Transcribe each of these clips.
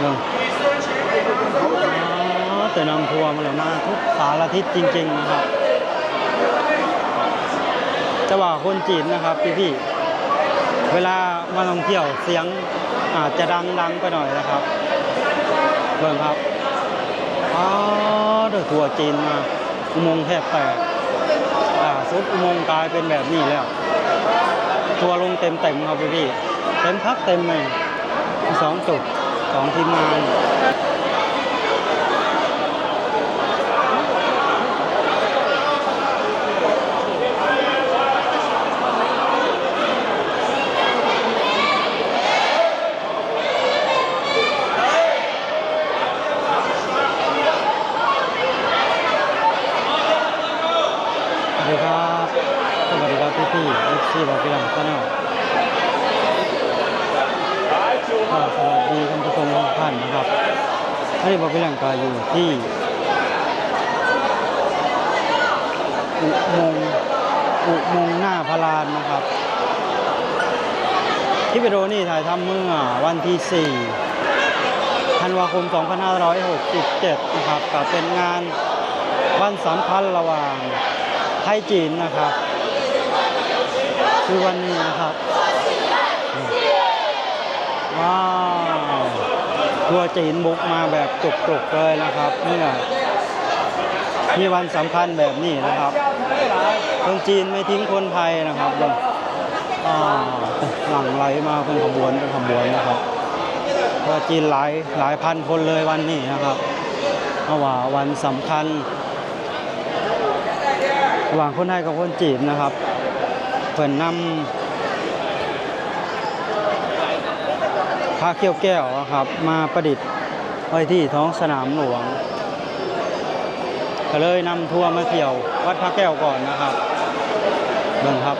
เบิ่งอ๋อแต่นำทัวร์มาแล้วมาทุกสารทิศจริง ๆ นะครับจะว่าคนจีนนะครับพี่ๆเวลามาท่องเที่ยวเสียงอาจจะดังๆไปหน่อยนะครับเบิ่งครับอ๋อเดือทัวร์จีนมาอุโมงค์แทบแตกล่าสุดอุโมงค์กลายเป็นแบบนี้แล้ว ทัวร์ลงเต็มๆครับพี่ๆเต็มพักเต็มเลยสองจุด สองทีมงานสวัสดีครับ สวัสดีครับพี่พี่เอฟซีบอกพี่หลังชาแนลานนะครับท่านบอกพี่หลังก็อยู่ที่อุโมงอุโมงหน้าพารานนะครับคลิปวิดีโอนี้ถ่ายทำเมื่อวันที่ 4 ธันวาคม 2567 นะครับก็เป็นงานวันสำคัญระหว่างไทยจีนนะครับ คือวันนี้นะครับว้าว ทัวร์จีนบุกมาแบบจุกๆเลยนะครับเมื่อมีวันสำคัญแบบนี้นะครับคนจีนไม่ทิ้งคนไทยนะครับเบิ่งอ่าหลังไหลมาเป็นขบวนเป็นขบวนนะครับทัวร์จีนหลายหลายพันคนเลยวันนี้นะครับเพราะว่าวันสำคัญระหว่างคนไทยกับคนจีนนะครับเพิ่นนำ พระเขี้ยวแก้วนะครับ มาประดิษฐ์ไว้ที่ท้องสนามหลวงก็เลยนำทัวร์มาเที่ยว วัดพระแก้วก่อนนะครับเบิ่งครับ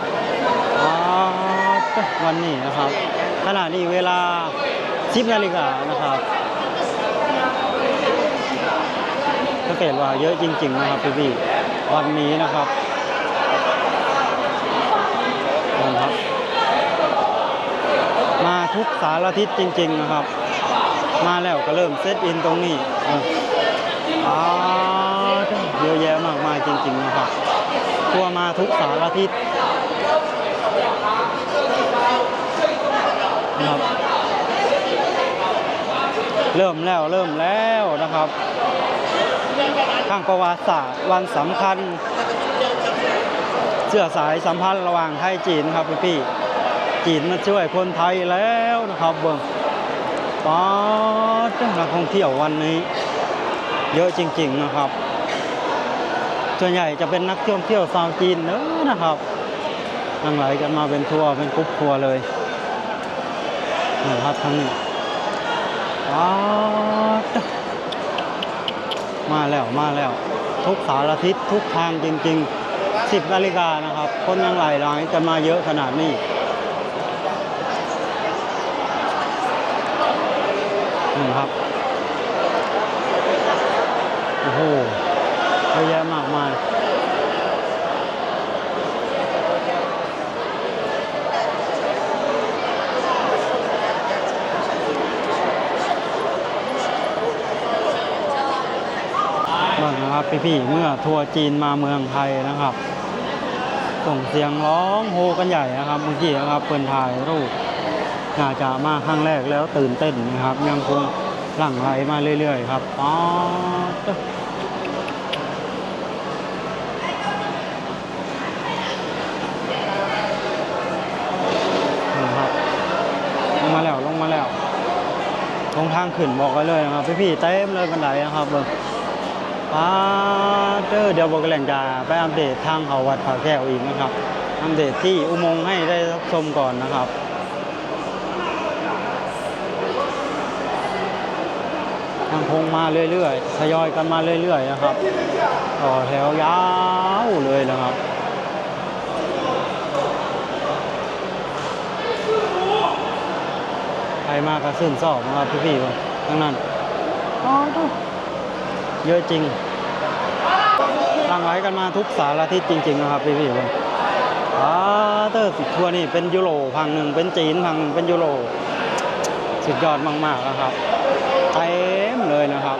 วันนี้นะครับขณะนี้เวลา 10นาฬิกานะครับสังเกตว่าเยอะจริง ๆ นะครับพี่ๆวันนี้นะครับ มา ทุกสารทิศจริง ๆ นะครับ มาแล้วก็เริ่มเซตอินตรงนี้เอออ่าเยอะแยะมากมายจริง ๆ นะครับทัวร์มาทุกสารทิศนะครับเริ่มแล้วเริ่มแล้วนะครับข้างประวัติศาสตร์วันสำคัญเสื่อสายสัมพันธ์ระหว่างไทยจีนครับพี่ จีนมาช่วยคนไทยแล้วนะครับเบิ่งป๊าดนักท่องเที่ยววันนี้ เยอะจริง ๆนะครับ ส่วนใหญ่จะเป็นนักท่องเที่ยวชาวจีนเนอะนะครับนั่งไหลกันมาเป็นทัวร์เป็นกรุ๊ปทัวร์เลยนะครับทั้งนี้ป๊าดมาแล้วมาแล้ว ทุกสารทิศทุกทางจริง ๆ 10นาฬิกานะครับ คนยังไหลหลายกันมาเยอะขนาดนี้ นี่ครับ โอ้โหเยอะแยะมากมายบ้างนะครับพี่ๆเมื่อทัวร์จีนมาเมืองไทยนะครับ ส่งเสียงร้องโฮกันใหญ่นะครับเมื่อกี้นะครับเปินถ่ายรูป น่าจะมาครั้งแรกแล้วตื่นเต้นนะครับ ยังคงหลั่งไหลมาเรื่อยๆครับอ๋อตึ๊บนะครับลงมาแล้วลงมาแล้วลงทางขึ้นบอกไว้เลยนะครับพี่ๆเต็มเลยบันไดนะครับเบิ่งอ่าเด้อเดี๋ยวบอกแหล่งจะไปอัปเดตทางเขาวัดผาแก้วอีกนะครับอัปเดตที่อุโมงค์ให้ได้รับชมก่อนนะครับ ทางคงมาเรื่อยๆทยอยกันมาเรื่อยๆนะครับ ต่อแถวยาวเลยนะครับใครมากระสื่นสอบนะครับพี่ๆวะทั้งนั้นอ๋อดูเยอะจริงตั้งไว้กันมาทุกสารทิศจริง ๆ นะครับพี่พี่ๆผมอ่าเตอร์สิทัวร์นี่เป็นยูโรพังหนึ่งเป็นจีนพังหนึ่งเป็นยูโรสุดยอดมากๆนะครับ เลยนะครับ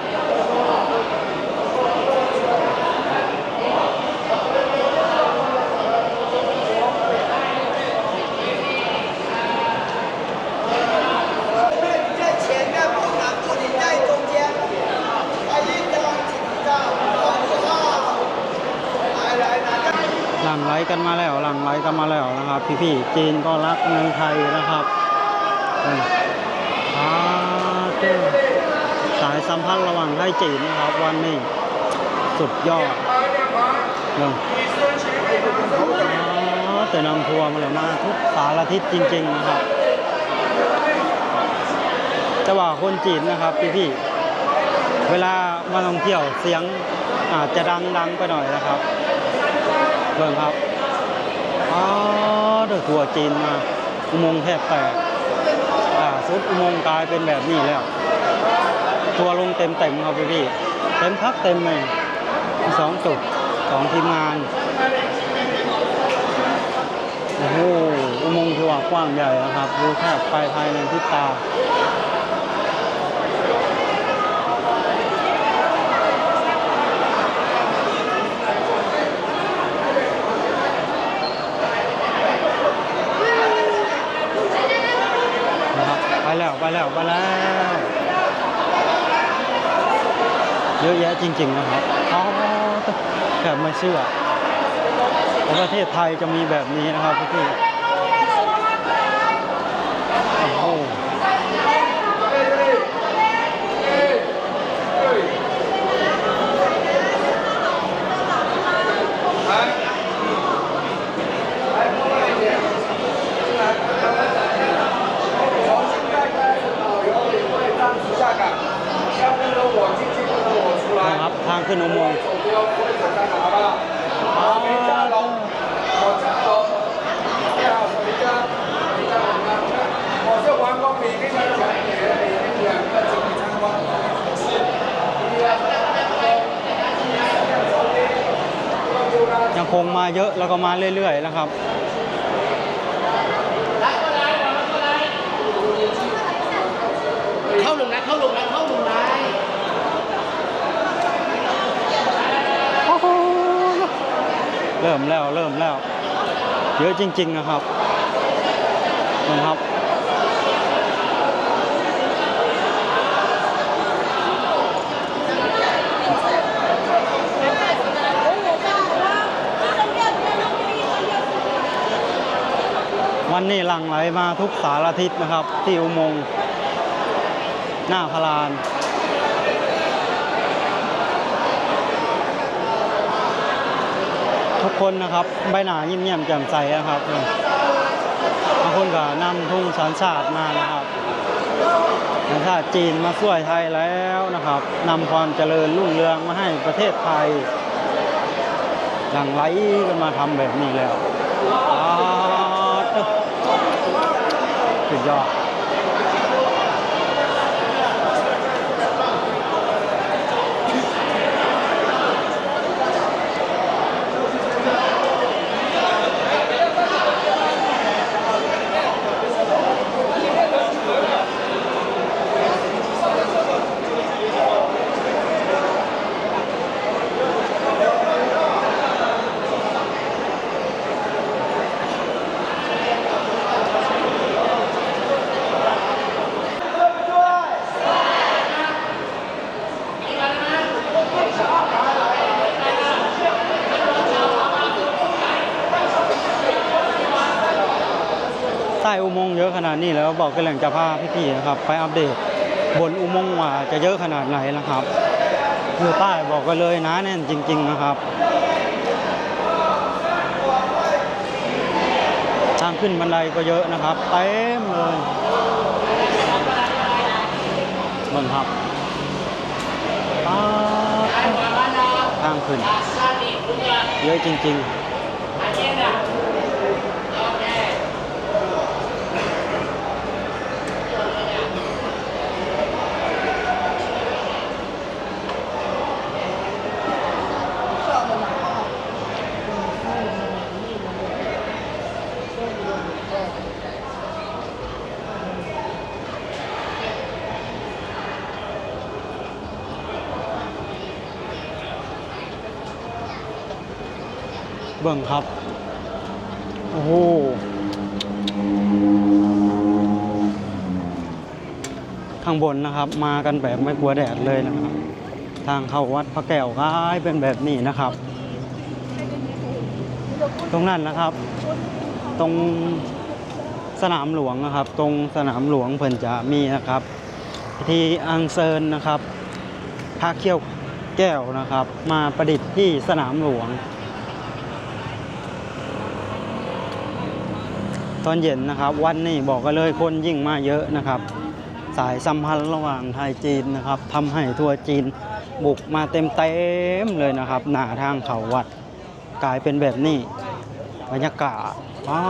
หลั่งไหลกันมาแล้วหลั่งไหลกันมาแล้วนะครับ พี่ๆจีนก็รักเมืองไทยนะครับ สัมพันธ์ระหว่างไทยจีนนะครับวันนี้สุดยอดเรื่องอ๋อแต่นำทัวร์มาเลยมาทุกสารทิศจริงๆนะครับแต่ว่าคนจีนนะครับพี่ๆเวลามาท่องเที่ยวเสียงอาจจะดังดังไปหน่อยนะครับเบิ่งครับอ๋อเดือทัวร์จีนมาอุโมงค์แทบแตกอ่าสุดอุโมงค์กลายเป็นแบบนี้แล้ว เต็มเต็มๆครับพี่เต็มพักเต็มเลยสองจุดสองทีมงานโอ้โหอุโมงค์ทัวร์กว้างใหญ่นะครับดูแทบไปภายในพริบตาไปแล้วไปแล้วไปแล้ว เยอะแยะจริง ๆ นะครับอ๋อแบบไม่เชื่อว่าประเทศไทยจะมีแบบนี้นะครับพี่ๆโอ้โหนะครับทางขึ้นอุโมงค์ ยังคงมาเยอะแล้วก็มาเรื่อยๆนะครับเข้าหลุมนะเข้าหลุมนะเข้าหลุมนะเริ่มแล้วเริ่มแล้ว เยอะจริง ๆ นะครับนะครับ วันนี้หลั่งไหลมาทุกสารทิศนะครับ ที่อุโมงค์หน้าพลานทุกคนนะครับใบหน้ายิ้มแย้มแจ่มใสนะครับบางคนก็นำทุ่งสัญชาติมานะครับสัญชาติจีนมาช่วยไทยแล้วนะครับนำความเจริญรุ่งเรืองมาให้ประเทศไทยหลั่งไหลกันมาทำแบบนี้แล้วอ่าตึ๊บ สุดยอด ใต้อุโมงค์เยอะข นาดนี้แล้วบอกกันแหล่งจะพาพี่ๆนะครับ ไปอัปเดต บนอุโมงค์ว่าจะเยอะขนาดไหนนะครับอยู่ใต้บอกกันเลยนะแน่นจริง ๆนะครับ ทางขึ้นบันไดก็เยอะนะครับเต็มเลยเบิ่งครับทางขึ้น เยอะจริง ๆ เบิ่งครับ โอ้โหข้างบนนะครับ มากันแบบไม่กลัวแดดเลยนะครับ ทางเข้าวัดพระแก้วกลายเป็นแบบนี้นะครับ ตรงนั้นนะครับ ตรงสนามหลวงนะครับ ตรงสนามหลวงเพิ่นจะมีนะครับพิธีอังเซินนะครับพระเขี้ยวแก้วนะครับ มาประดิษฐ์ที่สนามหลวง อนเย็นนะครับ วันนี้บอกกันเลยคนยิ่งมาเยอะนะครับ สายสัมพันธ์ระหว่างไทยจีนนะครับทำให้ทัวร์จีนบุกมาเต็มเต็มเลยนะครับ หน้าทางเขาวัดกลายเป็นแบบนี้บรรยากาศอ๋อ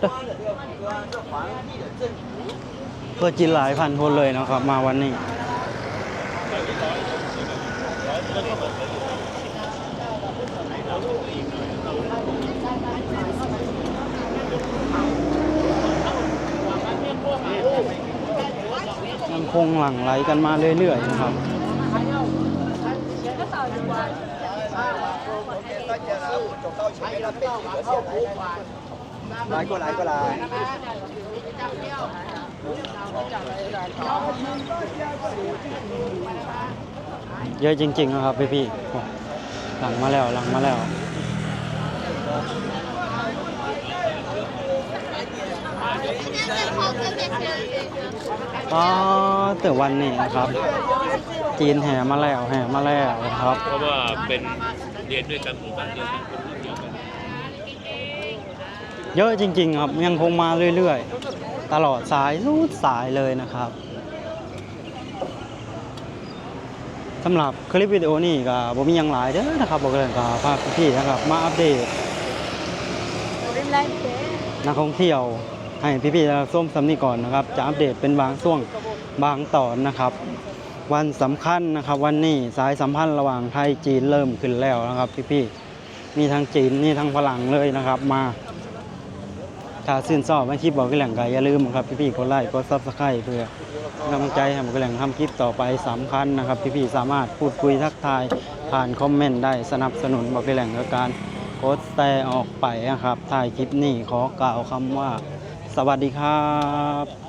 เด้อเพื่อจีนหลายพันคนเลยนะครับ มาวันนี้ ยังคงหลั่งไหลกันมาเรื่อยๆนะครับหลายก็หลายก็หลายเยอะจริงๆนะครับพี่ๆหลังมาแล้วหลังมาแล้ว อ๋อแต่วันนี้นะครับ จีนแห่มาแล้วแห่มาแล้วครับ เพราะว่าเป็นเรียนด้วยกันหมู่บ้านเดียวกันคนรุ่นเดียวกันเยอะจริง ๆ ครับยังคงมาเรื่อยๆ ตลอดสายรูดสายเลยนะครับสำหรับคลิปวิดีโอนี้ก็บ่มีหยังหลายเด้อนะครับบอกเลยก็ฝากพี่ๆนะครับมาอัปเดตนักท่องเที่ยว ให้พี่ๆส้มสำนีก่อนนะครับ จะอัปเดตเป็นบางช่วงบางตอนนะครับ วันสำคัญนะครับ วันนี้สายสัมพันธ์ระหว่างไทยจีนเริ่มขึ้นแล้วนะครับ พี่ๆมีทั้งจีนมีทั้งฝรั่งเลยนะครับ มาถ้าชื่นชอบอาชีพบอกกันแหล่งก็อย่าลืมครับพี่ๆกดไลค์กดซับสไครต์เพื่อกำลังใจให้บอกกันแหล่งทำคลิปต่อไปสำคัญนะครับ พี่ๆสามารถพูดคุยทักทายผ่านคอมเมนต์ได้สนับสนุนบอกกันแหล่งกับการกดแต่ออกไปนะครับถ่ายคลิปนี้ขอกล่าวคำว่า สวัสดีครับ